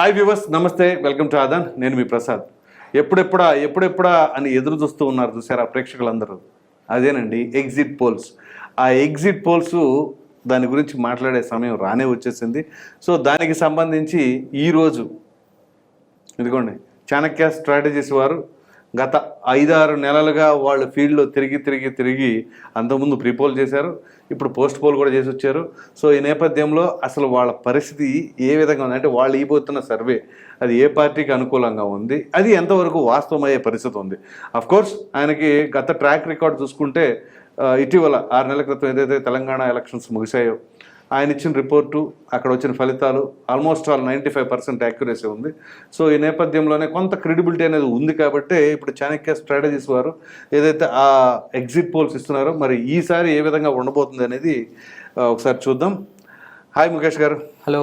Hi viewers నమస్తే welcome to Aadan నేను మీ ప్రసాద్. ఎప్పుడెప్పుడా ఎప్పుడెప్పుడా అని ఎదురు చూస్తూ ఉన్నారు చూసారా ప్రేక్షకులందరూ? అదేనండి ఎగ్జిట్ పోల్స్ ఆ ఎగ్జిట్ పోల్స్ దాని గురించి మాట్లాడే సమయం రానే వచ్చేసింది. సో దానికి సంబంధించి ఈరోజు ఇదిగోండి చాణక్య స్ట్రాటజీస్ వారు గత ఐదారు నెలలుగా వాళ్ళు ఫీల్డ్లో తిరిగి తిరిగి తిరిగి అంతకుముందు ప్రీపోల్ చేశారు. ఇప్పుడు పోస్ట్ పోల్ కూడా చేసి వచ్చారు. సో ఈ నేపథ్యంలో అసలు వాళ్ళ పరిస్థితి ఏ విధంగా ఉంది? అంటే వాళ్ళు ఇవ్వబోతున్న సర్వే అది ఏ పార్టీకి అనుకూలంగా ఉంది? అది ఎంతవరకు వాస్తవమయ్యే పరిస్థితి ఉంది? అఫ్ కోర్స్ ఆయనకి గత ట్రాక్ రికార్డ్ చూసుకుంటే ఇటీవల ఆరు నెలల క్రితం ఏదైతే తెలంగాణ ఎలక్షన్స్ ముగిశాయో ఆయన ఇచ్చిన రిపోర్టు అక్కడ వచ్చిన ఫలితాలు almost all ninety five percent accuracy ఉంది. సో ఈ నేపథ్యంలోనే కొంత క్రెడిబిలిటీ అనేది ఉంది కాబట్టి ఇప్పుడు చాణక్య స్ట్రాటజీస్ వారు ఏదైతే ఆ ఎగ్జిట్ పోల్స్ ఇస్తున్నారో మరి ఈసారి ఏ విధంగా ఉండబోతుంది అనేది ఒకసారి చూద్దాం. హాయ్ ముఖేష్ గారు. హలో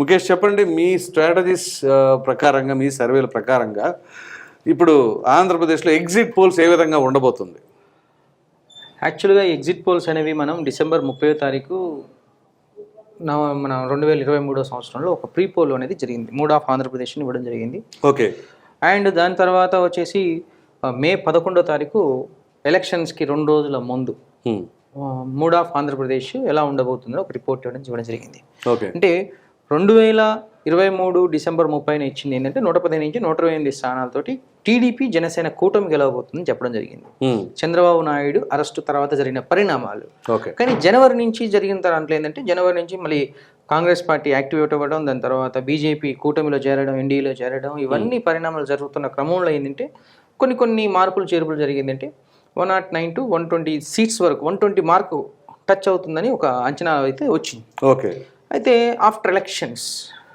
ముఖేష్ చెప్పండి మీ స్ట్రాటజీస్ ప్రకారంగా మీ సర్వేల ప్రకారంగా ఇప్పుడు ఆంధ్రప్రదేశ్లో ఎగ్జిట్ పోల్స్ ఏ విధంగా ఉండబోతుంది? యాక్చువల్గా ఎగ్జిట్ పోల్స్ అనేవి మనం డిసెంబర్ ముప్పై తారీఖు మన రెండు వేల ఇరవై మూడో సంవత్సరంలో ఒక ప్రీ పోల్ అనేది జరిగింది. మూడ్ ఆఫ్ ఆంధ్రప్రదేశ్ని ఇవ్వడం జరిగింది. ఓకే అండ్ దాని తర్వాత వచ్చేసి మే పదకొండో తారీఖు ఎలక్షన్స్కి రెండు రోజుల ముందు. మూడ్ ఆఫ్ ఆంధ్రప్రదేశ్ ఎలా ఉండబోతుందో ఒక రిపోర్ట్ ఇవ్వడం ఇవ్వడం జరిగింది. ఓకే అంటే రెండు వేల ఇరవై మూడు డిసెంబర్ ముప్పైన ఇచ్చింది ఏంటంటే నూట పదిహేను నుంచి నూట ఇరవై ఎనిమిది స్థానాలతోటి టీడీపీ జనసేన కూటమి గెలవబోతుందని చెప్పడం జరిగింది. చంద్రబాబు నాయుడు అరెస్టు తర్వాత జరిగిన పరిణామాలు. ఓకే. కానీ జనవరి నుంచి జరిగిన దాంట్లో ఏంటంటే జనవరి నుంచి మళ్ళీ కాంగ్రెస్ పార్టీ యాక్టివేట్ అవ్వడం దాని తర్వాత బీజేపీ కూటమిలో చేరడం ఎన్డీఏలో చేరడం ఇవన్నీ పరిణామాలు జరుగుతున్న క్రమంలో ఏంటంటే కొన్ని కొన్ని మార్పులు చేర్పులు జరిగిందంటే one not nine two one twenty seats వరకు వన్ ట్వంటీ మార్కు టచ్ అవుతుందని ఒక అంచనా అయితే వచ్చింది. ఓకే. అయితే ఆఫ్టర్ ఎలక్షన్స్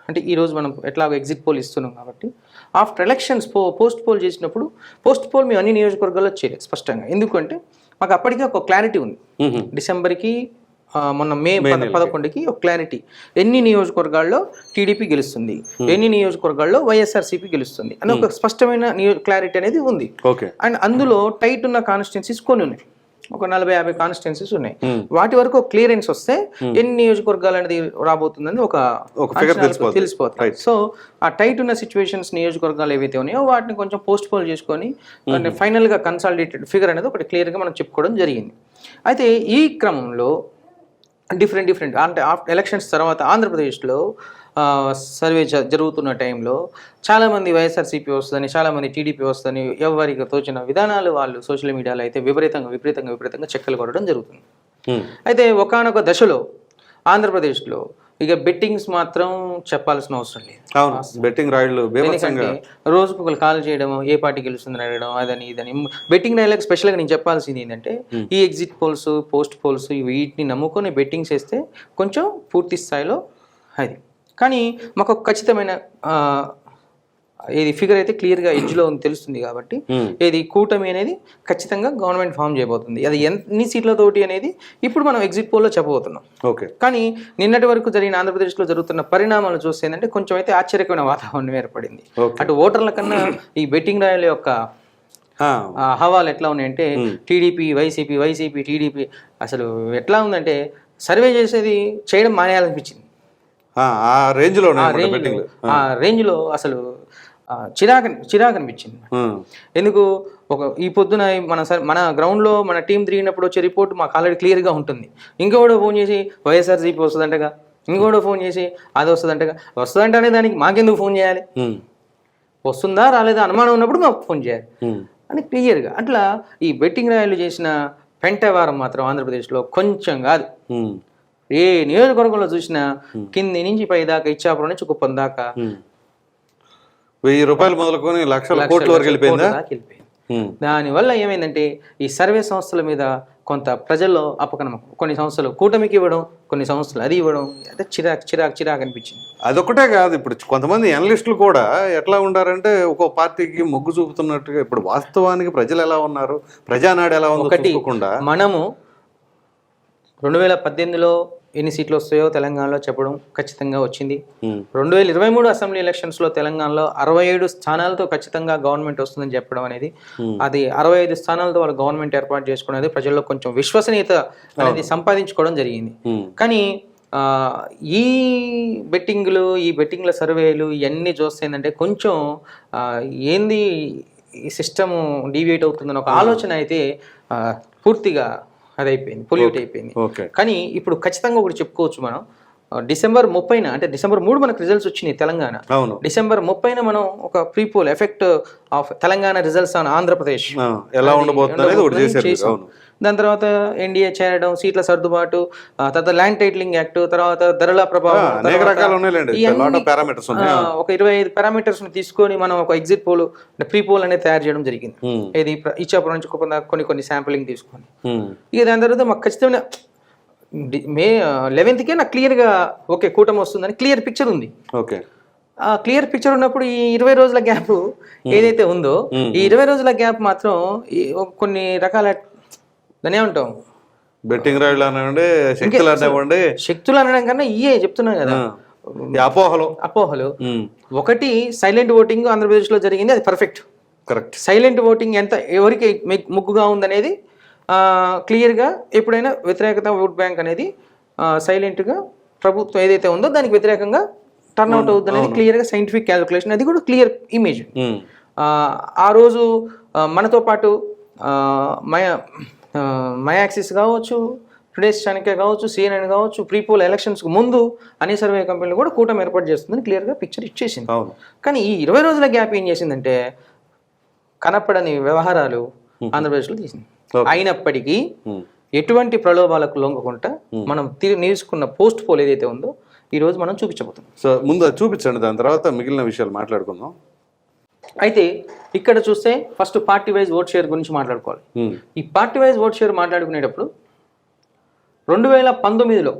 అంటే ఈరోజు మనం ఎట్లాగో ఎగ్జిట్ పోల్ ఇస్తున్నాం కాబట్టి ఆఫ్టర్ ఎలక్షన్స్ పో పోస్ట్ పోల్ చేసినప్పుడు పోస్ట్ పోల్ మేము అన్ని నియోజకవర్గాల్లో చేయలేదు స్పష్టంగా. ఎందుకంటే మాకు అప్పటికే ఒక క్లారిటీ ఉంది. డిసెంబర్కి మొన్న మే పద- పదకొండుకి ఒక క్లారిటీ ఎన్ని నియోజకవర్గాల్లో టీడీపీ గెలుస్తుంది? ఎన్ని నియోజకవర్గాల్లో వైఎస్ఆర్సీపీ గెలుస్తుంది? అని ఒక స్పష్టమైన క్లారిటీ అనేది ఉంది. ఓకే. అండ్ అందులో టైట్ ఉన్న కాన్స్టిట్యున్సీస్ కొన్ని ఉన్నాయి. ఒక నలభై యాభై కాన్స్టిట్యున్సీస్ ఉన్నాయి. Hmm. వాటి వరకు క్లియరెన్స్ వస్తే ఎన్ని నియోజకవర్గాలు అనేది రాబోతుందని ఒక తెలిసిపోతుంది. సో ఆ టైట్ ఉన్న సిచ్యువేషన్స్ నియోజకవర్గాలు ఏవైతే ఉన్నాయో వాటిని కొంచెం పోస్ట్ పోల్ చేసుకొని ఫైనల్గా కన్సాలిడేటెడ్ ఫిగర్ అనేది ఒకటి క్లియర్గా మనం చెప్పుకోవడం జరిగింది. అయితే ఈ క్రమంలో డిఫరెంట్ డిఫరెంట్ అంటే ఆఫ్టర్ ఎలక్షన్స్ తర్వాత ఆంధ్రప్రదేశ్లో సర్వే జరుగుతున్న టైంలో చాలామంది వైఎస్ఆర్సీపీ వస్తుందని చాలామంది టీడీపీ వస్తుందని ఎవరికి తోచిన విధానాలు వాళ్ళు సోషల్ మీడియాలో అయితే విపరీతంగా విపరీతంగా విపరీతంగా చెక్కలు కొట్టడం జరుగుతుంది. అయితే ఒకానొక దశలో ఆంధ్రప్రదేశ్లో ఇక బెట్టింగ్స్ మాత్రం చెప్పాల్సిన అవసరం లేదు. అవును. బెట్టింగ్ ఎందుకంటే రోజుకు ఒకరు కాల్ చేయడం ఏ పార్టీ గెలుస్తుందని అడగడం అదని ఇదని బెట్టింగ్ డైలాగ్ స్పెషల్గా నేను చెప్పాల్సింది ఏంటంటే ఈ ఎగ్జిట్ పోల్స్ పోస్ట్ పోల్స్ వీటిని నమ్ముకొని బెట్టింగ్స్ వేస్తే కొంచెం పూర్తి స్థాయిలో అది కానీ మాకు ఒక ఖచ్చితమైన ఇది ఫిగర్ అయితే క్లియర్గా ఎడ్జ్లో ఉంది తెలుస్తుంది కాబట్టి. ఇది కూటమి అనేది ఖచ్చితంగా గవర్నమెంట్ ఫామ్ చేయబోతుంది. అది ఎన్ని సీట్లతోటి అనేది ఇప్పుడు మనం ఎగ్జిట్ పోల్లో చెప్పబోతున్నాం. ఓకే. కానీ నిన్నటి వరకు జరిగిన ఆంధ్రప్రదేశ్లో జరుగుతున్న పరిణామాలు చూస్తే ఏంటంటే కొంచెం అయితే ఆశ్చర్యకరమైన వాతావరణం ఏర్పడింది. అటు ఓటర్ల కన్నా ఈ బెట్టింగ్ రాయల యొక్క ఆ, ఆ, హవాలు ఎట్లా ఉన్నాయంటే టీడీపీ వైసీపీ వైసీపీ టీడీపీ అసలు ఎట్లా ఉందంటే సర్వే చేసేది చేయడం మానేయాలనిపించింది. ఆ, రేంజ్లో ఆ రేంజ్ ఆ రేంజ్లో అసలు చిరాకు చిరాకు అనిపించింది ఎందుకు? ఒక ఈ పొద్దున మన సర్- మన గ్రౌండ్లో మన టీం తిరిగినప్పుడు వచ్చే రిపోర్ట్ మాకు ఆల్రెడీ క్లియర్గా ఉంటుంది. ఇంకోడో ఫోన్ చేసి వైఎస్ఆర్సీపీ వస్తుందంటగా. ఇంకోడో ఫోన్ చేసి అది వస్తుందంటగా. వస్తుందంటనే దానికి మాకెందుకు ఫోన్ చేయాలి? వస్తుందా రాలేదా అనుమానం ఉన్నప్పుడు మాకు ఫోన్ చేయాలి. అని క్లియర్గా. అట్లా ఈ బెట్టింగ్ రాయలు చేసిన పెంటవారం మాత్రం ఆంధ్రప్రదేశ్లో కొంచెం కాదు. ఏ నియోజకవర్గంలో చూసినా కింది నుంచి పై దాకా ఇచ్చాపురం నుంచి కుప్పం దాకా వెయ్యి రూపాయలు మొదలుకొని లక్షల కోట్ల వరకు వెళ్ళిపోయిందా. దానివల్ల ఏమైందంటే ఈ సర్వే సంస్థల మీద కొంత ప్రజల్లో అపకనమకం కొన్ని సంస్థలు కూటమికి ఇవ్వడం కొన్ని సంస్థలు అది ఇవ్వడం అంటే చిరాకు చిరాకు చిరాకు అనిపించింది. అదొకటే కాదు ఇప్పుడు కొంతమంది అనలిస్టులు కూడా ఎట్లా ఉండారంటే ఒక్కో పార్టీకి మొగ్గు చూపుతున్నట్టుగా ఇప్పుడు వాస్తవానికి ప్రజలు ఎలా ఉన్నారు ప్రజానాడు ఎలా ఉందో ఒకటి మనము రెండు వేల పద్దెనిమిదిలో ఎన్ని సీట్లు వస్తాయో తెలంగాణలో చెప్పడం ఖచ్చితంగా వచ్చింది. రెండు వేల ఇరవై మూడు అసెంబ్లీ ఎలక్షన్స్లో తెలంగాణలో అరవై ఏడు స్థానాలతో ఖచ్చితంగా గవర్నమెంట్ వస్తుందని చెప్పడం అనేది అది అరవై ఐదు స్థానాలతో వాళ్ళు గవర్నమెంట్ ఏర్పాటు చేసుకోవడం అనేది ప్రజల్లో కొంచెం విశ్వసనీయత అనేది సంపాదించుకోవడం జరిగింది. కానీ ఈ బెట్టింగ్లు ఈ బెట్టింగ్ల సర్వేలు ఇవన్నీ చూస్తే ఏంటంటే కొంచెం ఏంది ఈ సిస్టమ్ డీవియేట్ అవుతుందని ఒక ఆలోచన అయితే ఆ, పూర్తిగా అదైపోయింది పొల్యూట్ అయిపోయింది కానీ ఇప్పుడు ఖచ్చితంగా ఒకటి చెప్పుకోవచ్చు మనం. డిసెంబర్ ముప్పైన అంటే డిసెంబర్ మూడు మనకు రిజల్ట్స్ వచ్చినాయి తెలంగాణ. అవును. డిసెంబర్ ముప్పైన మనం ఒక prepoll effect of Telangana results on Andhra Pradesh. ఎలా ఉండబోతుంది దాని తర్వాత ఎన్డీఏ చేరడం సీట్ల సర్దుబాటు తర్వాత ల్యాండ్ టైటిలింగ్ యాక్ట్ తర్వాత ధరల ప్రభావం ఒక ఇరవై ఐదు పారామీటర్స్ తీసుకొని మనం ఒక ఎగ్జిట్ పోల్ ప్రీ పోల్ అనేది తయారు చేయడం జరిగింది. ఇది ప్ర- ఇచ్చాపురం నుంచి కొన్ని కొన్ని శాంపులింగ్ తీసుకొని. ఇక దాని తర్వాత మాకు ఖచ్చితమైన మే లెవెన్త్కే నాకు క్లియర్గా ఓకే కూటమి వస్తుందని క్లియర్ పిక్చర్ ఉంది. ఓకే ఆ క్లియర్ పిక్చర్ ఉన్నప్పుడు ఈ ఇరవై రోజుల గ్యాప్ ఏదైతే ఉందో ఈ ఇరవై రోజుల గ్యాప్ మాత్రం కొన్ని రకాల దాని ఏమంటాం? బెట్టింగ్ రాయిలు శక్తులు అనివ్వండి. శక్తులు అనడం కన్నా ఇయే చెప్తున్నాం కదా. అపోహలు. అపోహలు. ఒకటి సైలెంట్ ఓటింగ్ ఆంధ్రప్రదేశ్లో జరిగింది అది పర్ఫెక్ట్ కరెక్ట్ సైలెంట్ ఓటింగ్ ఎంత ఎవరికి ముగ్గుగా ఉందనేది క్లియర్గా ఎప్పుడైనా వ్యతిరేకత ఓట్ బ్యాంక్ అనేది సైలెంట్గా ప్రభుత్వం ఏదైతే ఉందో దానికి వ్యతిరేకంగా టర్న్అవుట్ అవుతుంది అనేది క్లియర్గా సైంటిఫిక్ క్యాలిక్యులేషన్ అది కూడా క్లియర్ ఇమేజ్ ఆ రోజు మనతో పాటు మయ మయాక్సిస్ కావచ్చు టుడేస్ చాణక్య కావచ్చు సిఎన్ఎన్ కావచ్చు ప్రీపోల్ ఎలక్షన్స్కి ముందు అన్ని సర్వే కంపెనీలు కూడా కూటమి ఏర్పాటు చేస్తుందని క్లియర్గా పిక్చర్ ఇచ్చేసింది. కానీ ఈ ఇరవై రోజుల గ్యాప్ ఏం చేసిందంటే కనపడని వ్యవహారాలు ఆంధ్రప్రదేశ్లో తీసింది అయినప్పటికీ ఉమ్, ఎటువంటి ప్రలోభాలకు లొంగకుండా మనం తిరిగి నేర్చుకున్న పోస్ట్ పోల్ ఏదైతే ఉందో ఈ రోజు మనం చూపించబోతున్నాం. సో ముందు చూపించండి. దాని తర్వాత మిగిలిన విషయాలు మాట్లాడుకుందాం. అయితే ఇక్కడ చూస్తే first party wise vote share గురించి మాట్లాడుకోవాలి. ఉమ్, ఈ పార్టీ వైజ్ ఓట్ షేర్ మాట్లాడుకునేటప్పుడు రెండు వేల పంతొమ్మిదిలో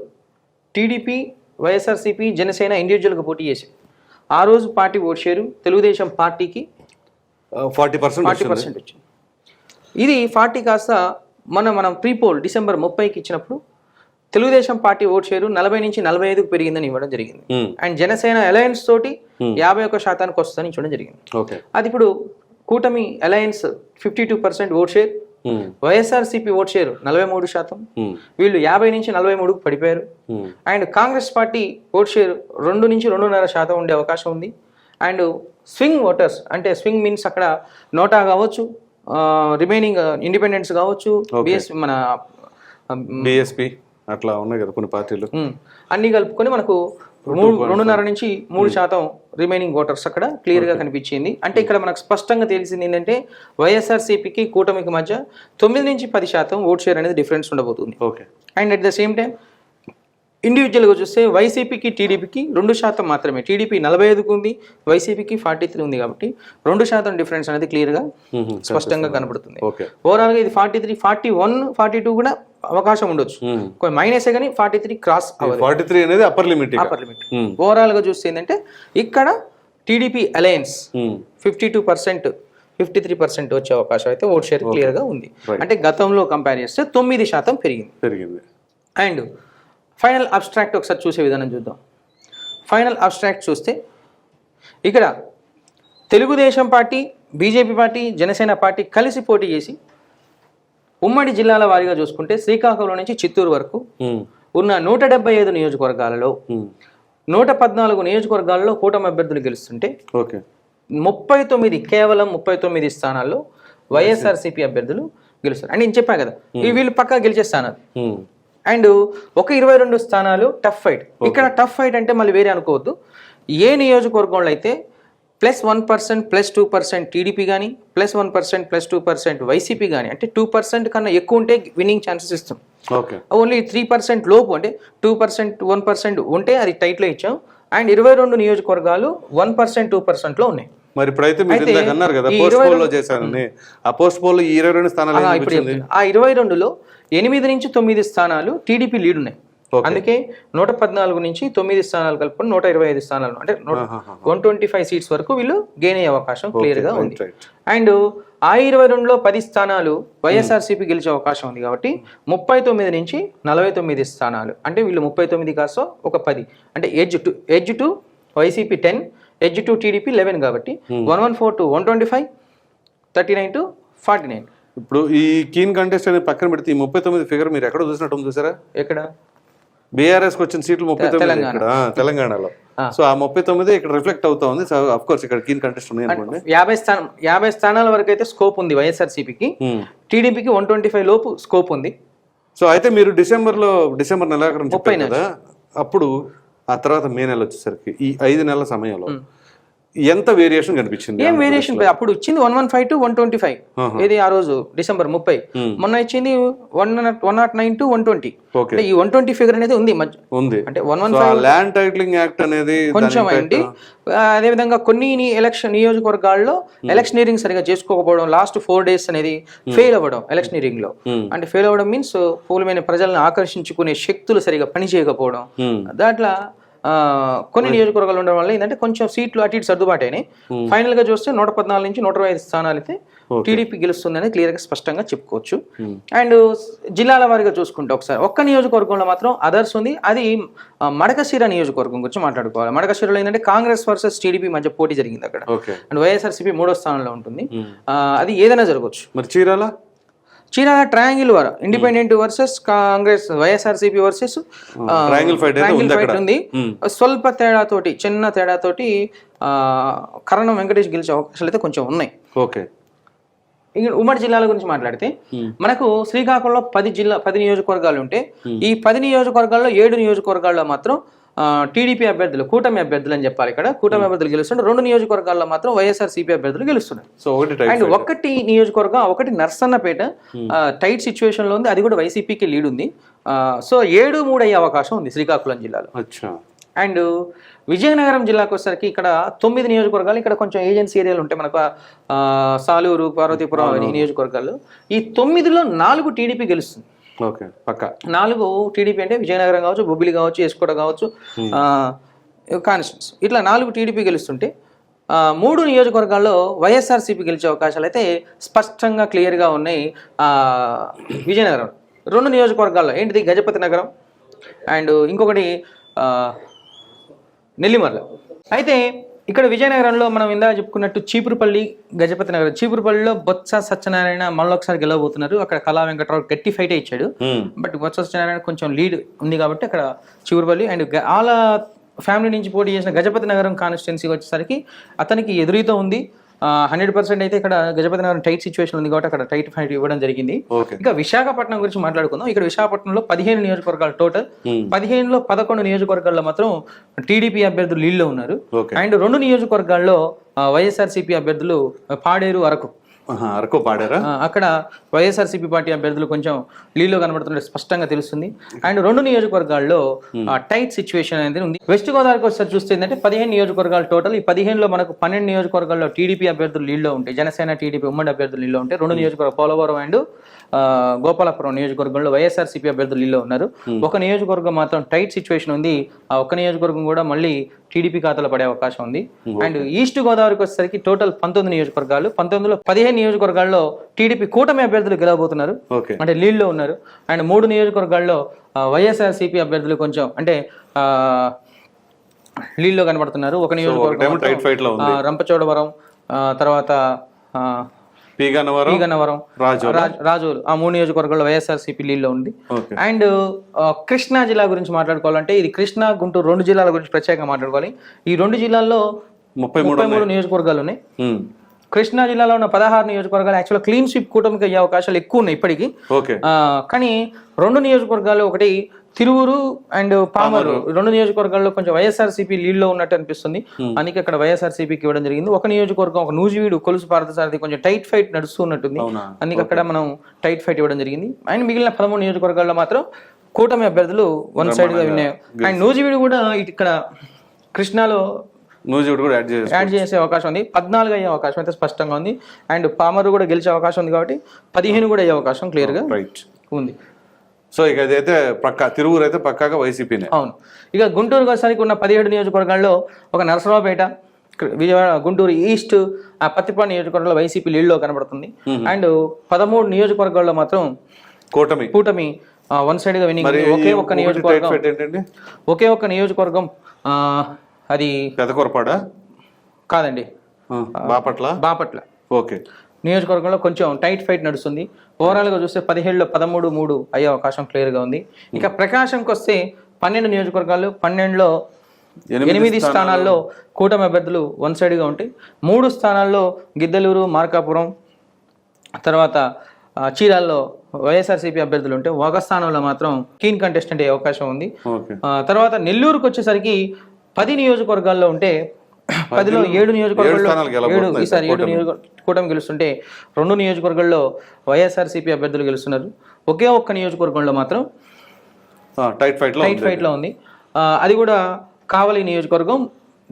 టీడీపీ వైఎస్ఆర్సీపీ జనసేన ఇండివిజువల్గా పోటీ చేసి ఆ రోజు పార్టీ ఓట్ షేరు తెలుగుదేశం పార్టీకి ఫార్టీ పర్సెంట్ ఫార్టీ పర్సెంట్ వచ్చింది. ఇది ఫార్టీ కాస్త మన మనం ప్రీపోల్ డిసెంబర్ ముప్పైకి ఇచ్చినప్పుడు తెలుగుదేశం పార్టీ ఓట్ షేరు నలభై నుంచి నలభై ఐదుకు పెరిగిందని ఇవ్వడం జరిగింది. అండ్ జనసేన అలయన్స్ తోటి యాభై ఒక్క శాతానికి వస్తుందని ఇవ్వడం జరిగింది. అది ఇప్పుడు కూటమి alliance fifty two percent vote share YSRCP vote share నలభై మూడు శాతం ఉమ్, వీళ్ళు యాభై నుంచి నలభై మూడుకు పడిపోయారు. And Congress party vote share రెండు నుంచి రెండున్నర శాతం ఉండే అవకాశం ఉంది. అండ్ స్వింగ్ ఓటర్స్ అంటే స్వింగ్ మీన్స్ అక్కడ నోటా కావచ్చు రిమైనింగ్ ఇండిపెండెన్స్ కావచ్చు బిఎస్ మన బిఎస్పి అట్లా ఉన్నాయి కదా కొన్ని పార్టీలు. అన్ని కలుపుకొని మనకు మూడు రెండున్నర నుంచి మూడు శాతం రిమైనింగ్ ఓటర్స్ అక్కడ క్లియర్గా కనిపించింది. అంటే ఇక్కడ మనకు స్పష్టంగా తెలిసింది ఏంటంటే వైఎస్ఆర్సీపీకి కూటమికి మధ్య తొమ్మిది నుంచి పది శాతం ఓట్ షేర్ అనేది డిఫరెన్స్ ఉండబోతుంది. Okay and at the same time ఇండివిజువల్గా చూస్తే వైసీపీకి టీడీపీకి రెండు శాతం మాత్రమే. టీడీపీ నలభై ఐదుకు ఉంది వైసీపీకి ఫార్టీ త్రీ ఉంది కాబట్టి రెండు శాతం డిఫరెన్స్ అనేది క్లియర్గా స్పష్టంగా కనబడుతుంది. ఓవరాల్గా ఇది forty three forty one forty two కూడా అవకాశం ఉండొచ్చు. మైనసే కానీ forty three cross forty three అనేది అప్పర్ లిమిట్. అప్పర్ లిమిట్ ఓవరాల్గా చూస్తే ఏంటంటే ఇక్కడ TDP alliance fifty two percent fifty three percent వచ్చే అవకాశం అయితే ఓట్ షేర్ క్లియర్గా ఉంది. అంటే గతంలో కంపేర్ చేస్తే తొమ్మిది శాతం పెరిగింది. పెరిగింది. అండ్ ఫైనల్ అబ్స్ట్రాక్ట్ ఒకసారి చూసే విధానం చూద్దాం. ఫైనల్ అబ్స్ట్రాక్ట్ చూస్తే ఇక్కడ Telugu Desam party BJP party Janasena party కలిసి పోటీ చేసి ఉమ్మడి జిల్లాల వారీగా చూసుకుంటే శ్రీకాకుళం నుంచి చిత్తూరు వరకు ఉన్న నూట డెబ్బై ఐదు నియోజకవర్గాలలో నూట పద్నాలుగు నియోజకవర్గాల్లో కూటమి అభ్యర్థులు గెలుస్తుంటే ఓకే. ముప్పై తొమ్మిది కేవలం ముప్పై తొమ్మిది స్థానాల్లో వైఎస్ఆర్సీపీ అభ్యర్థులు గెలుస్తారు. అంటే నేను చెప్పా కదా వీళ్ళు పక్కా గెలిచే స్థానాలు. అండ్ ఒక ఇరవై రెండు స్థానాలు టఫ్ ఫైట్. ఇక్కడ టఫ్ ఫైట్ అంటే మళ్ళీ వేరే అనుకోవద్దు. ఏ నియోజకవర్గంలో అయితే plus one percent plus two percent TDP కానీ plus one percent plus two percent YCP కానీ అంటే టూ పర్సెంట్ కన్నా ఎక్కువ ఉంటే విన్నింగ్ ఛాన్సెస్ ఇస్తాం. ఓకే. ఓన్లీ త్రీ పర్సెంట్ లోపు అంటే టూ పర్సెంట్ వన్ పర్సెంట్ ఉంటే అది టైట్లో ఇచ్చాం. అండ్ ఇరవై రెండు నియోజకవర్గాలు వన్ పర్సెంట్ టూ పర్సెంట్లో ఉన్నాయి. మరి ఇప్పుడైతే మీరు అయితే ఇందాక అన్నారు కదా ఈ పోస్ట్ ఇరవై పోల్లో చేశానని ఆ పోస్ట్ పోల్లో ఈ ఇరవై రెండు స్థానాలు ఆ, ఇరవై రెండులో ఎనిమిది నుంచి తొమ్మిది స్థానాలు టీడీపీ లీడ్ ఉన్నాయి. అందుకే నూట పద్నాలుగు నుంచి తొమ్మిది స్థానాలు కలుపుకొని నూట ఇరవై ఐదు స్థానాలు అంటే. వన్ ట్వంటీ ఫైవ్ సీట్స్ వరకు వీళ్ళు గెయిన్ అయ్యే అవకాశం క్లియర్గా ఉంది. అండ్ ఆ ఇరవై రెండులో పది స్థానాలు వైఎస్ఆర్సీపీ గెలిచే అవకాశం ఉంది కాబట్టి ముప్పై తొమ్మిది నుంచి నలభై తొమ్మిది స్థానాలు. అంటే వీళ్ళు ముప్పై తొమ్మిది కాస్త ఒక పది. అంటే edge to edge to YCP ten edge to TDP eleven కాబట్టి one one four to one twenty five thirty nine to forty nine ఇప్పుడు ఈ కీన్ కంటెస్ట్ అనేది పక్కన పెడితే ఈ ముప్పై తొమ్మిది ఫిగర్ మీరు ఎక్కడ చూసినట్టు ఉంది చూసారా? ఎక్కడ? బీఆర్ఎస్ వచ్చిన సీట్లు ముప్పై తొమ్మిది. ఇక్కడ. తెలంగాణలో. సో ఆ ముప్పై తొమ్మిది ఇక్కడ రిఫ్లెక్ట్ అవుతా ఉంది సో అఫ్ కోర్స్ ఇక్కడ కీన్ కంటెస్ట్ ఉన్నాయి అనుకోండి. యాభై స్థానం యాభై స్థానాల వరకు అయితే స్కోప్ ఉంది వైఎస్ఆర్సీపీకి. టీడీపీకి వన్ ట్వంటీ ఫైవ్ లోపు స్కోప్ ఉంది. సో అయితే మీరు డిసెంబర్లో డిసెంబర్ నెలాఖరు కదా. అప్పుడు ఆ తర్వాత మే నెల వచ్చేసరికి ఈ ఐదు నెలల సమయంలో ఎంత వేరియేషన్ కనిపించింది ఏం వేరియేషన్ అప్పుడు ఇచ్చింది one one five two one twenty five ఇది ఆ రోజు? డిసెంబర్ ముప్పై. మొన్న ఇచ్చింది one one nought nine two one twenty అంటే ఈ వన్ ట్వంటీ ఫిగర్ అనేది ఉంది ఉంది. అంటే వన్ వన్ ఆ ల్యాండ్ టైటిలింగ్ యాక్ట్ అనేది కొంచెం అయింది. అదేవిధంగా కొన్ని ఎలక్షన్ నియోజకవర్గాల్లో ఎలక్షనీరింగ్ సరిగా చేసుకోకపోవడం లాస్ట్ ఫోర్ డేస్ అనేది ఫెయిల్ అవ్వడం ఎలక్షనీరింగ్లో. అంటే ఫెయిల్ అవ్వడం మీన్స్ పూలమైన ప్రజలను ఆకర్షించుకునే శక్తులు సరిగా పని చేయకపోవడం. దాంట్లో కొన్ని నియోజకవర్గాలు ఉండడం వల్ల ఏంటంటే కొంచెం సీట్లు అటు ఇటు సర్దుబాటు అయినాయి ఫైనల్గా చూస్తే నూట పద్నాలుగు నుంచి నూట ఇరవై ఐదు స్థానాలు అయితే టీడీపీ గెలుస్తుందని క్లియర్గా స్పష్టంగా చెప్పుకోవచ్చు. అండ్ జిల్లాల వారీగా చూసుకుంటే ఒకసారి ఒక్క నియోజకవర్గంలో మాత్రం అదర్స్ ఉంది. అది మడకశిర నియోజకవర్గం గురించి మాట్లాడుకోవాలి. మడకశిరలో ఏంటంటే కాంగ్రెస్ వర్సెస్ టీడీపీ మధ్య పోటీ జరిగింది అక్కడ. అండ్ వైఎస్ఆర్సీపీ మూడో స్థానంలో ఉంటుంది. అది ఏదైనా జరగవచ్చు మరి Chirala? Chirala triangle war independent versus Congress YSRCP versus ఉంది ఫైట్. ఉంది. స్వల్ప తేడాతోటి చిన్న తేడాతోటి కరణం వెంకటేష్ గెలిచే అవకాశాలు అయితే కొంచెం ఉన్నాయి. ఓకే. ఉమ్మడి జిల్లాల గురించి మాట్లాడితే మనకు శ్రీకాకుళంలో పది జిల్లా పది నియోజకవర్గాలు ఉంటే ఈ పది నియోజకవర్గాల్లో ఏడు నియోజకవర్గాల్లో మాత్రం టీడీపీ అభ్యర్థులు కూటమి అభ్యర్థులు అని చెప్పాలి ఇక్కడ. కూటమి అభ్యర్థులు గెలుస్తుంటే రెండు నియోజకవర్గాల్లో మాత్రం వైఎస్ఆర్ సిపి అభ్యర్థులు గెలుస్తున్నారు. సో ఒకటి అండ్ ఒకటి నియోజకవర్గం ఒకటి నర్సన్నపేట టైట్ సిచ్యువేషన్లో ఉంది. అది కూడా వైసీపీకి లీడ్ ఉంది. సో ఏడు మూడు అయ్యే అవకాశం ఉంది శ్రీకాకుళం జిల్లాలో. అచ్చా. అండ్ విజయనగరం జిల్లాకు వచ్చేసరికి ఇక్కడ తొమ్మిది నియోజకవర్గాలు ఇక్కడ కొంచెం ఏజెన్సీ ఏరియాలు ఉంటాయి మనకు సాలూరు పార్వతీపురం నియోజకవర్గాలు ఈ తొమ్మిదిలో నాలుగు టీడీపీ గెలుస్తుంది. ఓకే పక్క. నాలుగు టీడీపీ అంటే విజయనగరం కావచ్చు బొబ్బిలి కావచ్చు ఎస్కోట కావచ్చు కాన్స్టిట్యూన్స్. ఇట్లా నాలుగు టీడీపీ గెలుస్తుంటే మూడు నియోజకవర్గాల్లో వైఎస్ఆర్సీపీ గెలిచే అవకాశాలు అయితే స్పష్టంగా క్లియర్గా ఉన్నాయి విజయనగరం. రెండు నియోజకవర్గాల్లో ఏంటిది? గజపతి నగరం అండ్ ఇంకొకటి నెల్లిమర్ల. అయితే ఇక్కడ విజయనగరంలో మనం ఇందా చెప్పుకున్నట్టు చీపురుపల్లి గజపతి నగరం. చీపురుపల్లిలో బొత్స సత్యనారాయణ మళ్ళొకసారి గెలవబోతున్నారు. అక్కడ కళా వెంకట్రావు గట్టి ఫైట్ ఇచ్చాడు. బట్ బొత్స సత్యనారాయణ కొంచెం లీడ్ ఉంది కాబట్టి అక్కడ చిగురుపల్లి అండ్ వాళ్ళ ఫ్యామిలీ నుంచి పోటీ చేసిన గజపతి నగరం కాన్స్టిట్యున్సీ వచ్చేసరికి అతనికి ఎదురీతో ఉంది. హండ్రెడ్ పర్సెంట్ అయితే ఇక్కడ గజపతి నగరం టైట్ సిచ్యువేషన్ ఉంది కాబట్టి అక్కడ టైట్ ఫైట్ ఇవ్వడం జరిగింది. ఇంకా విశాఖపట్నం గురించి మాట్లాడుకుందాం. ఇక్కడ విశాఖపట్నంలో పదిహేను నియోజకవర్గాలు టోటల్ పదిహేనులో పదకొండు నియోజకవర్గాల్లో మాత్రం టీడీపీ అభ్యర్థులు లీడ్లో ఉన్నారు. అండ్ రెండు నియోజకవర్గాల్లో వైఎస్ఆర్సీపీ అభ్యర్థులు పాడేరు అరకు. అరకు పాడారా? అక్కడ వైఎస్ఆర్సీపీ పార్టీ అభ్యర్థులు కొంచెం లీడ్లో కనబడుతుంటే స్పష్టంగా తెలుస్తుంది. అండ్ రెండు నియోజకవర్గాల్లో టైట్ సిచ్యువేషన్ అనేది ఉంది. వెస్ట్ గోదావరికి ఒకసారి చూస్తే ఏంటంటే పదిహేను నియోజకవర్గాలు టోటల్ ఈ పదిహేనులో మనకు పన్నెండు నియోజకవర్గాల్లో టీడీపీ అభ్యర్థులు లీడ్లో ఉంటాయి. జనసేన టీడీపీ ఉమ్మడి అభ్యర్థులు లీడ్లో ఉంటాయి. రెండు నియోజకవర్గ పోలవరం అండ్ ఆ, గోపాలపురం నియోజకవర్గంలో వైఎస్ఆర్సీపీ అభ్యర్థులు లీడ్లో ఉన్నారు. ఒక నియోజకవర్గం మాత్రం టైట్ సిచ్యువేషన్ ఉంది. ఆ ఒక్క నియోజకవర్గం కూడా మళ్ళీ టీడీపీ ఖాతాలో పడే అవకాశం ఉంది. అండ్ ఈస్ట్ గోదావరికి వచ్చేసరికి టోటల్ పంతొమ్మిది నియోజకవర్గాలు పంతొమ్మిదిలో పదిహేను నియోజకవర్గాల్లో టీడీపీ కూటమి అభ్యర్థులు గెలవబోతున్నారు. అంటే లీడ్లో ఉన్నారు. అండ్ మూడు నియోజకవర్గాల్లో వైఎస్ఆర్సీపీ అభ్యర్థులు కొంచెం అంటే ఆ, లీడ్లో కనబడుతున్నారు. ఒక నియోజకవర్గం రంపచోడవరం తర్వాత రాజ్- రాజోలు. ఆ మూడు నియోజకవర్గాల్లో వైఎస్ఆర్సీపీ లీడ్లో ఉంది. అండ్ కృష్ణా జిల్లా గురించి మాట్లాడుకోవాలంటే ఇది కృష్ణా గుంటూరు రెండు జిల్లాల గురించి ప్రత్యేకంగా మాట్లాడుకోవాలి. ఈ రెండు జిల్లాల్లో ముప్పై మూడు ముప్పై మూడు నియోజకవర్గాలు ఉన్నాయి. కృష్ణా జిల్లాలో ఉన్న పదహారు నియోజకవర్గాలు యాక్చువల్గా క్లీన్ స్వీప్ కూటమికి అయ్యే అవకాశాలు ఎక్కువ ఉన్నాయి ఇప్పటికీ. కానీ రెండు నియోజకవర్గాలు ఒకటి తిరువురు అండ్ పామరు రెండు నియోజకవర్గాల్లో కొంచెం వైఎస్ఆర్సీపీ లీడ్లో ఉన్నట్టు అనిపిస్తుంది. అందుకే అక్కడ వైఎస్ఆర్సీపీకి ఇవ్వడం జరిగింది. ఒక నియోజకవర్గం ఒక నూజివీడు కొలుసు పార్థసారథి కొంచెం టైట్ ఫైట్ నడుస్తూ ఉన్నట్టుంది అందుకే అక్కడ మనం టైట్ ఫైట్ ఇవ్వడం జరిగింది. అండ్ మిగిలిన పదమూడు నియోజకవర్గాల్లో మాత్రం కూటమి అభ్యర్థులు వన్ సైడ్గా విన్నాయి అండ్ నూజివీడు కూడా ఇక్కడ కృష్ణాలో నూజివుడు కూడా యాడ్ చేసి యాడ్ చేసే అవకాశం ఉంది. పద్నాలుగు అయ్యే అవకాశం అయితే స్పష్టంగా ఉంది. అండ్ పామరు కూడా గెలిచే అవకాశం ఉంది కాబట్టి పదిహేను కూడా అయ్యే అవకాశం క్లియర్గా రైట్ ఉంది. సో ఇక అదైతే పక్కా తిరువురు అయితే పక్కాగా వైసీపీనే. అవును. ఇక గుంటూరు వచ్చేసరికి ఉన్న పదిహేడు నియోజకవర్గాల్లో ఒక నరసరావుపేట విజయవాడ గుంటూరు ఈస్ట్ ఆ పత్తిపాడు నియోజకవర్గంలో వైసీపీ లీడ్లో కనబడుతుంది. అండ్ పదమూడు నియోజకవర్గాల్లో మాత్రం కూటమి. కూటమి వన్ సైడ్గా వినింగ్ ఒకే ఒక్క నియోజకవర్గం ఒకే ఒక్క నియోజకవర్గం అది పెదకొరపాడ? కాదండి. బాపట్ల? బాపట్ల. ఓకే. నియోజకవర్గంలో కొంచెం టైట్ ఫైట్ నడుస్తుంది. ఓవరాల్గా చూస్తే పదిహేడులో పదమూడు మూడు అయ్యే అవకాశం క్లియర్గా ఉంది. ఇక ప్రకాశంకి వస్తే పన్నెండు నియోజకవర్గాలు పన్నెండులో ఎనిమిది స్థానాల్లో. కూటమి అభ్యర్థులు వన్ సైడ్గా ఉంటాయి. మూడు స్థానాల్లో గిద్దలూరు మార్కాపురం తర్వాత చీరాల్లో వైఎస్ఆర్సీపీ అభ్యర్థులు ఉంటే ఒక స్థానంలో మాత్రం కీన్ కంటెస్టెంట్ అయ్యే అవకాశం ఉంది. తర్వాత నెల్లూరుకు వచ్చేసరికి పది నియోజకవర్గాల్లో ఉంటే పదిలో ఏడు నియోజకవర్గాల్లో ఈసారి ఏడు నియోజకవర్గ కూటమి గెలుస్తుంటే రెండు నియోజకవర్గాల్లో వైఎస్ఆర్సీపీ అభ్యర్థులు గెలుస్తున్నారు. ఒకే ఒక్క నియోజకవర్గంలో మాత్రం టైట్ ఫైట్లో టైట్ ఫైట్లో ఉంది. అది కూడా కావలి నియోజకవర్గం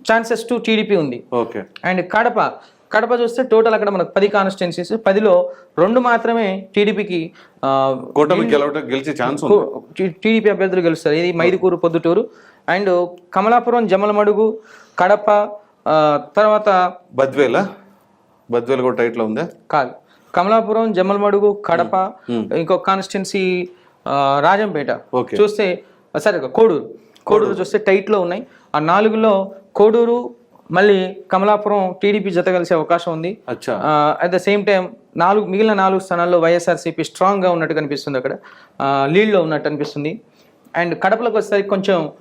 ఛాన్సెస్ టు టీడీపీ ఉంది. ఓకే. అండ్ కడప కడప చూస్తే టోటల్ అక్కడ మనకు పది కాన్స్టిట్యున్సీస్ పదిలో రెండు మాత్రమే టీడీపీకి గెలిచే ఛాన్స్ టీడీపీ అభ్యర్థులు గెలుస్తారు. ఇది మైదుకూరు పొద్దుటూరు. అండ్ కమలాపురం జమలమడుగు కడప తర్వాత బద్వేలా? బద్వేల్ కూడా టైట్లో ఉందా? కాదు. కమలాపురం జమలమడుగు కడప ఇంకో కాన్స్టిట్యున్సీ రాజంపేట. ఓకే. చూస్తే సరే కోడూరు. కోడూరు చూస్తే టైట్లో ఉన్నాయి. ఆ నాలుగులో కోడూరు మళ్ళీ కమలాపురం టీడీపీ జత కలిసే అవకాశం ఉంది. అచ్చా. అట్ ద సేమ్ టైం నాలుగు మిగిలిన నాలుగు స్థానాల్లో వైఎస్ఆర్సీపీ స్ట్రాంగ్గా ఉన్నట్టు కనిపిస్తుంది అక్కడ. లీడ్లో ఉన్నట్టు అనిపిస్తుంది. అండ్ కడపలోకి వచ్చేసరికి కొంచెం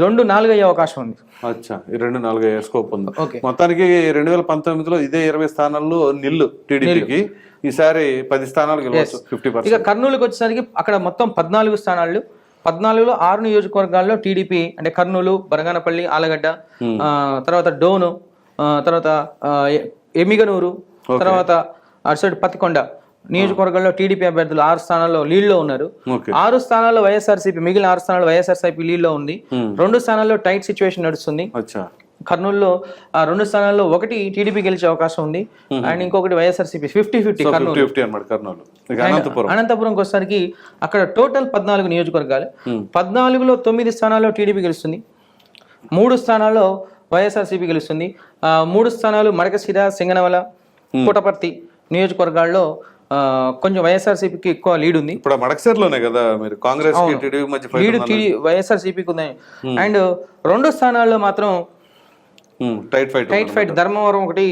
రెండు నాలుగు అయ్యే అవకాశం ఉంది. అచ్చా ఈ రెండు నాలుగు స్కోప్ ఉంది. మొత్తానికి రెండు వేల పంతొమ్మిదిలో ఇదే ఇరవై స్థానాల్లో నిల్లు టీడీపీకి. ఈసారి పది స్థానాలు గెలవచ్చు ఫిఫ్టీ ఇక కర్నూలుకి వచ్చేసరికి అక్కడ మొత్తం పద్నాలుగు స్థానాలు. పద్నాలుగులో ఆరు నియోజకవర్గాల్లో టీడీపీ అంటే కర్నూలు బనగానపల్లి ఆలగడ్డ ఆ, తర్వాత డోను తర్వాత ఆ, ఎ- ఎమ్మిగనూరు తర్వాత అటు సైడ్ పత్తికొండ. నియోజకవర్గాల్లో టీడీపీ అభ్యర్థులు ఆరు స్థానాల్లో లీడ్లో ఉన్నారు. ఆరు స్థానాల్లో వైఎస్ఆర్సీపీ మిగిలిన ఆరు స్థానాల్లో వైఎస్ఆర్సీపీ లీడ్లో ఉంది. రెండు స్థానాల్లో టైట్ సిచ్యువేషన్ నడుస్తుంది. కర్నూలులో ఆ రెండు స్థానాల్లో ఒకటి టీడీపీ గెలిచే అవకాశం ఉంది. అండ్ ఇంకొకటి వైఎస్ఆర్సీపీ ఫిఫ్టీ ఫిఫ్టీ కర్నూలు. అనంతపురంకి వచ్చేసరికి అక్కడ టోటల్ పద్నాలుగు నియోజకవర్గాలు. పద్నాలుగులో తొమ్మిది స్థానాల్లో టీడీపీ గెలుస్తుంది. మూడు స్థానాల్లో వైఎస్ఆర్సీపీ గెలుస్తుంది. ఆ, మూడు స్థానాలు మడకశిర సింగనమల పుటపర్తి నియోజకవర్గాల్లో కొంచెం వైఎస్ఆర్సీపీకి ఎక్కువ లీడ్ ఉంది. ఇప్పుడు మడకసేరులోనే కదా మీరు కాంగ్రెస్ లీడ్ వైఎస్ఆర్సీపీకి ఉంది. అండ్ రెండు స్థానాల్లో మాత్రం tight fight tight fight Dharmavaram ఒకటి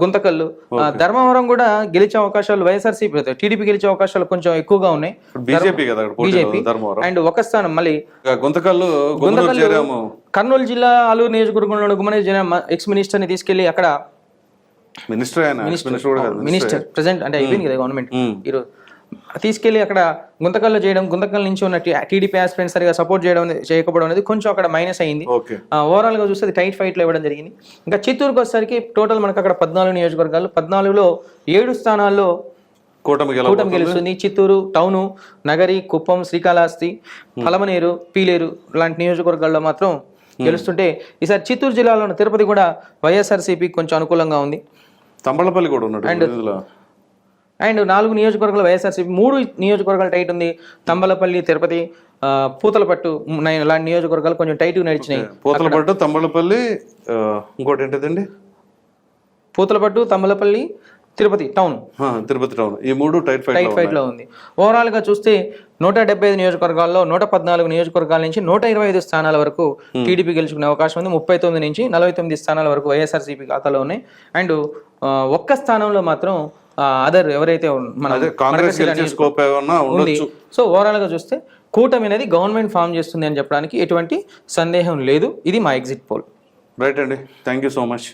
గుంతకల్లు. ధర్మవరం కూడా గెలిచే అవకాశాలు వైఎస్ఆర్సీపీ టీడీపీ గెలిచే అవకాశాలు కొంచెం ఎక్కువగా ఉన్నాయి. బీజేపీ కదా బీజేపీ. ధర్మవరం. అండ్ ఒక స్థానం మళ్ళీ గుంతకల్లు గుంతకల్లు కర్నూలు జిల్లా ఆలూరు నియోజకవర్గంలో గుమ్మని ఎక్స్ మినిస్టర్ని తీసుకెళ్ళి అక్కడ మినిస్టర్ మినిస్టర్ ప్రెసెంట్ అంటే అయిపోయింది కదా గవర్నమెంట్ మ్మ్. ఈరోజు తీసుకెళ్ళి అక్కడ గుంతకల్లో చేయడం గుంతకల్ నుంచి ఉన్న టీడీపీ ఆస్పిరెంట్ సరిగా సపోర్ట్ చేయడం చేయకపోవడం అనేది కొంచెం అక్కడ మైనస్ అయింది. ఓవరాల్గా చూస్తే టైట్ ఫైట్లో ఇవ్వడం జరిగింది. ఇంకా చిత్తూరుకి వచ్చేసరికి టోటల్ మనకు అక్కడ పద్నాలుగు నియోజకవర్గాలు పద్నాలుగులో ఏడు స్థానాల్లో కూటమి గెలుస్తుంది. చిత్తూరు టౌను నగరి కుప్పం శ్రీకాళహస్తి పలమనేరు పీలేరు లాంటి నియోజకవర్గాల్లో మాత్రం గెలుస్తుంటే ఈసారి చిత్తూరు జిల్లాలో తిరుపతి కూడా వైఎస్ఆర్సీపీ కొంచెం అనుకూలంగా ఉంది. తంబళ్ళపల్లి కూడా ఉన్నాడు ఇందులో. అండ్ నాలుగు నియోజకవర్గాలు వైఎస్ఆర్సీపీ మూడు నియోజకవర్గాలు టైట్ ఉంది. తంబలపల్లి తిరుపతి పూతలపట్టు నైన్ లాంటి నియోజకవర్గాలు కొంచెం టైట్గా నడిచినాయి. పూతలపట్టు తంబళ్ళపల్లి ఆ, ఇంకోటి ఏంటిదండి? పూతలపట్టు తంబలపల్లి తిరుపతి టౌన్. తిరుపతి టౌన్. ఈ మూడు టైట్ ఫైట్ టైట్ ఫైట్లో ఉంది. ఓవరాల్గా చూస్తే నూట డెబ్బై ఐదు నియోజకవర్గాల్లో నూట పద్నాలుగు నియోజకవర్గాల నుంచి నూట ఇరవై ఐదు స్థానాల వరకు టీడీపీ గెలుచుకునే అవకాశం ఉంది. ముప్పై తొమ్మిది నుంచి నలభై తొమ్మిది స్థానాల వరకు వైఎస్ఆర్సీపీ ఖాతాలో ఉన్నాయి. అండ్ ఒక్క స్థానంలో మాత్రం అదర్ ఎవరైతే ఉంది. సో ఓవరాల్గా చూస్తే కూటమి అనేది గవర్నమెంట్ ఫామ్ చేస్తుంది అని చెప్పడానికి ఎటువంటి సందేహం లేదు. ఇది మా ఎగ్జిట్ పోల్. రైట్ అండి. Thank you so much.